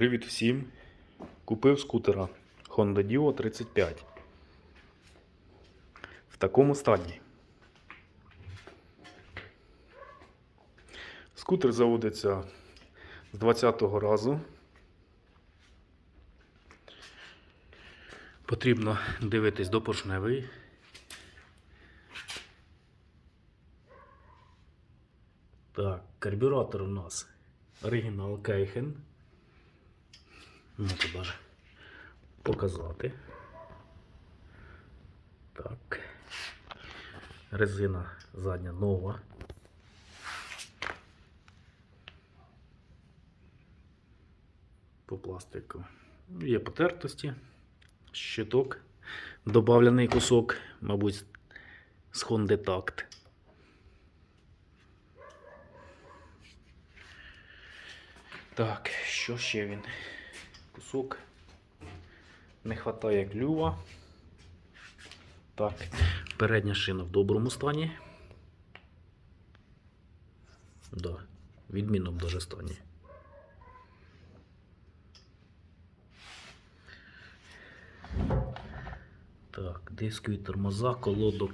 Привіт всім! Купив скутера Honda Dio 35. В такому стані. Скутер заводиться з 20-го разу. Потрібно дивитись до поршневої. Так, карбюратор у нас оригінал Кейхен. Можу даже показати. Так. Резина задня нова. По пластику. Є потертості, щиток, добавлений кусок, мабуть, з Honda Tact. Так, що ще він? Кусок. Не вистачає клюва. Так, передня шина в доброму стані. Да, в відмінному даже стані. Так, дискові тормоза, колодок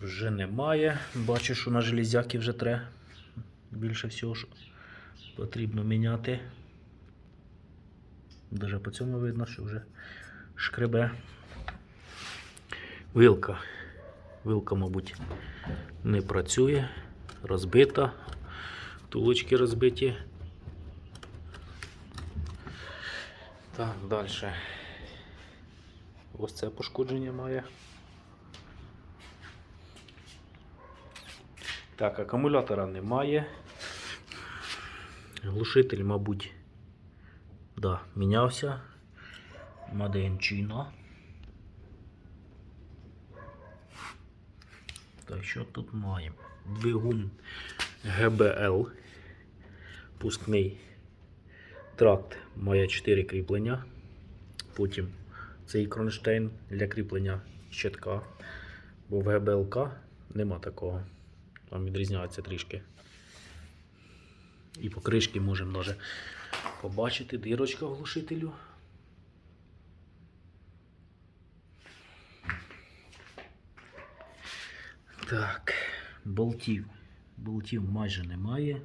вже немає. Бачу, що на железяки вже треба. Більше всього потрібно міняти. Даже по цьому видно, що вже шкребе. Вилка. Вилка, мабуть, не працює. Розбита. Тулочки розбиті. Так, далі. Ось це пошкодження має. Так, акумулятора немає. Глушитель, мабуть, да, мінявся. Маденчино. Так, що тут маємо? Двигун ГБЛ. Пускний тракт має 4 кріплення. Потім цей кронштейн для кріплення щитка. Бо в ГБЛК нема такого. Там відрізняється трішки. І по кришки можемо навіть побачити дирочка в глушителю. Так, болтів. Болтів майже немає.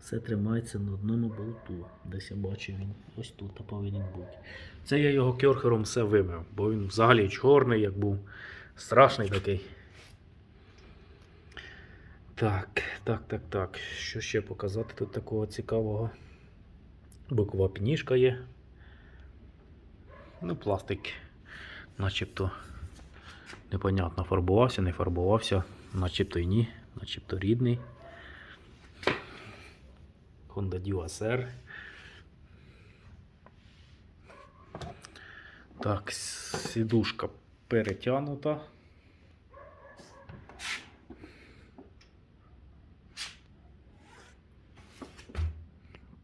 Все тримається на одному болту. Десь я бачу він ось тут повинен бути. Це я його кьорхером все вимив, бо він взагалі чорний, як був страшний такий. Так, так, так, так. Що ще показати тут такого цікавого? Бокова пініжка є. Ну, пластик, начебто непонятно, фарбувався, не фарбувався, начебто і ні, начебто рідний. Honda Dio SR. Так, сідушка перетягнута.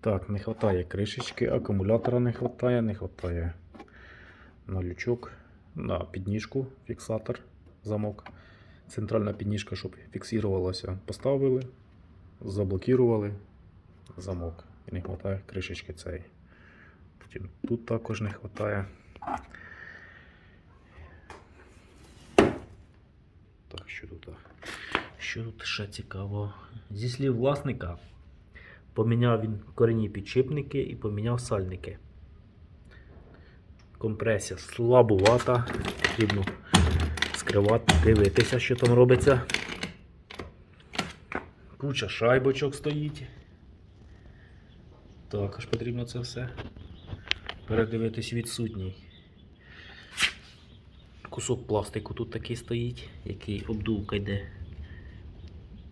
Так, не вистачає кришечки, акумулятора не вистачає, не вистачає на лючок, на підніжку, фіксатор, замок. Центральна підніжка, щоб фіксувалося, поставили, заблокували замок. І не вистачає кришечки цієї. Потім тут також не вистачає. Так, що тут? Що тут ще цікаво? Зі слів власника. Поміняв він корінні підшипники і поміняв сальники. Компресія слабувата. Потрібно скривати, дивитися, що там робиться. Куча шайбочок стоїть. Також потрібно це все передивитись відсутній. Кусок пластику тут такий стоїть, який обдувка йде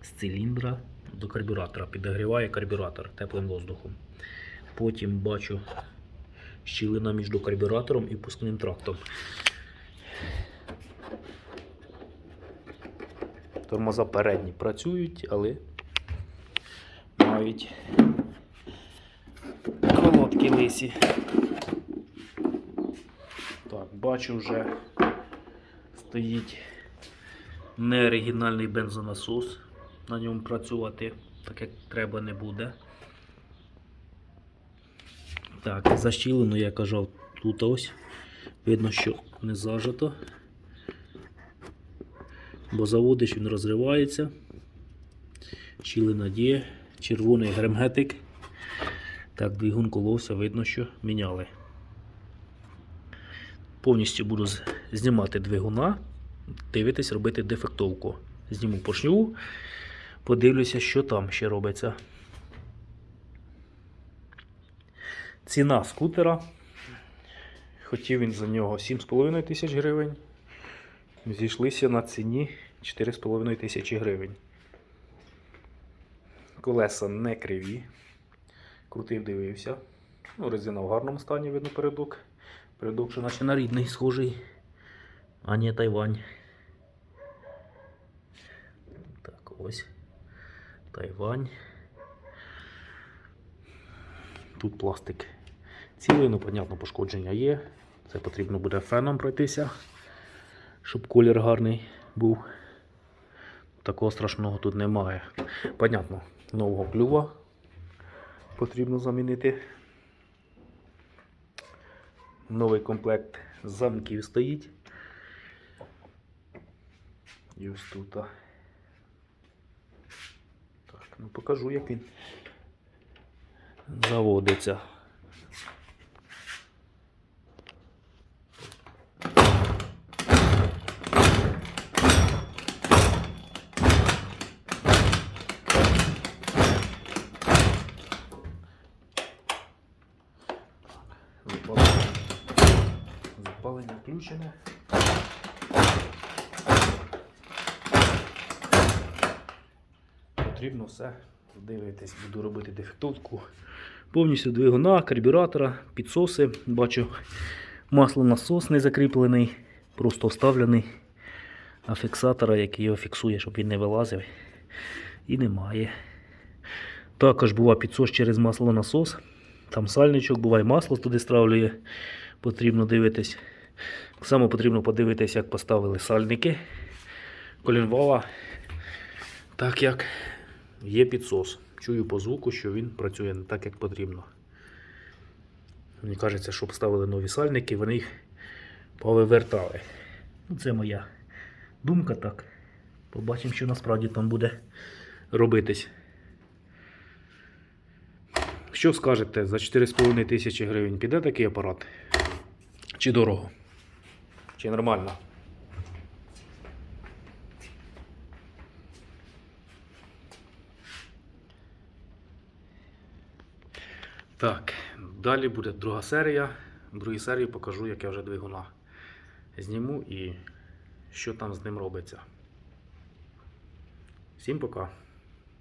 з циліндра до карбюратора, підогріває карбюратор теплим воздухом. Потім бачу щілина між карбюратором і пускним трактом. Тормоза передні працюють, але мають колодки лисі. Так, бачу вже стоїть неоригінальний бензонасос. На ньому працювати так як треба не буде. Так, защілено, я казав, тут ось. Видно, що не зажато. Бо заводиш, він розривається. Щілина є. Червоний герметик. Так, двигун коловся, видно, що міняли. Повністю буду знімати двигуна, дивитись, робити дефектовку. Зніму поршню, подивлюся, що там ще робиться. Ціна скутера. Хотів він за нього 7,5 тисяч гривень. Зійшлися на ціні 4,5 тисячі гривень. Колеса не криві. Крутив, дивився. Ну, резина в гарному стані, видно, передок. Передок, що наче на рідний схожий. А не Тайвань. Так, ось. Тайвань. Тут пластик цілий, ну, понятно, пошкодження є. Це потрібно буде феном пройтися, щоб колір гарний був. Такого страшного тут немає. Понятно, нового клюва потрібно замінити. Новий комплект замків стоїть. І ось тут. Ну покажу, як він заводиться. Запалення включене. Потрібно все дивитись, буду робити дефектовку. Повністю двигуна, карбюратора, підсоси. Бачу, маслонасос не закріплений, просто вставлений на фіксатора, який його фіксує, щоб він не вилазив. І немає. Також буває підсос через маслонасос. Там сальничок, буває масло туди стравлює. Потрібно дивитись. Так само потрібно подивитись, як поставили сальники колінвала. Так як є підсос. Чую по звуку, що він працює не так, як потрібно. Мені кажеться, що поставили нові сальники, вони їх повивертали. Ну, Це моя думка так. Побачимо, що насправді там буде робитись. Що скажете, за 4,5 тисячі гривень піде такий апарат? Чи дорого? Чи нормально? Так, далі буде друга серія. В другій серії покажу, як я вже двигуна зніму і що там з ним робиться. Всім пока!